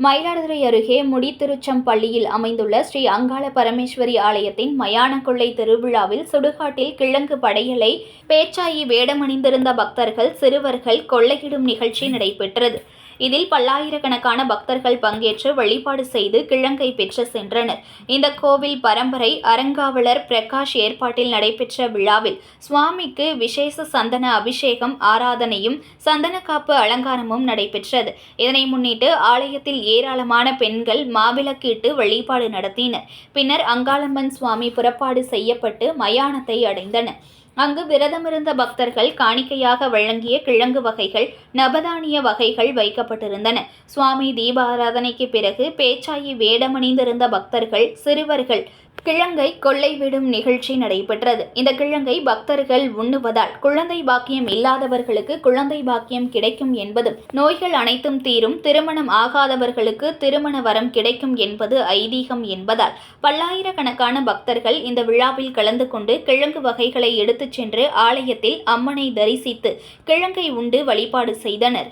மயிலாடுதுறை அருகே முடித்திருச்சம்பள்ளியில் அமைந்துள்ள ஸ்ரீ அங்காள பரமேஸ்வரி ஆலயத்தின் மயான கொள்ளை திருவிழாவில் சுடுகாட்டில் கிழங்கு படையலை பேச்சாயி வேடமணிந்திருந்த பக்தர்கள் சிறுவர்கள் கொள்ளையிடும் நிகழ்ச்சி நடைபெற்றது. இதில் பல்லாயிரக்கணக்கான பக்தர்கள் பங்கேற்று வழிபாடு செய்து கிழங்கை பெற்று சென்றனர். இந்த கோவில் பரம்பரை அறங்காவலர் பிரகாஷ் ஏற்பாட்டில் நடைபெற்ற விழாவில் சுவாமிக்கு விசேஷ சந்தன அபிஷேகம் ஆராதனையும் சந்தனக்காப்பு அலங்காரமும் நடைபெற்றது. இதனை முன்னிட்டு ஆலயத்தில் ஏராளமான பெண்கள் மாவிளக்கிட்டு வழிபாடு நடத்தினர். பின்னர் அங்காளம்மன் சுவாமி புறப்பாடு செய்யப்பட்டு மயானத்தை அடைந்தனர். அங்கு விரதமிருந்த பக்தர்கள் காணிக்கையாக வழங்கிய கிழங்கு வகைகள் நபதானிய வகைகள் வைக்கப்பட்டிருந்தன. சுவாமி தீபாராதனைக்கு பிறகு பேச்சாயி வேடமணிந்திருந்த பக்தர்கள் சிறுவர்கள் கிழங்கை கொள்ளை விடும் நிகழ்ச்சி நடைபெற்றது. இந்த கிழங்கை பக்தர்கள் உண்ணுவதால் குழந்தை பாக்கியம் இல்லாதவர்களுக்கு குழந்தை பாக்கியம் கிடைக்கும் என்பதும் நோய்கள் அனைத்தும் தீரும் திருமணம் ஆகாதவர்களுக்கு திருமண வரம் கிடைக்கும் என்பது ஐதீகம் என்பதால் பல்லாயிரக்கணக்கான பக்தர்கள் இந்த விழாவில் கலந்து கொண்டு கிழங்கு வகைகளை எடுத்துச் சென்று ஆலயத்தில் அம்மனை தரிசித்து கிழங்கை உண்டு வழிபாடு செய்தனர்.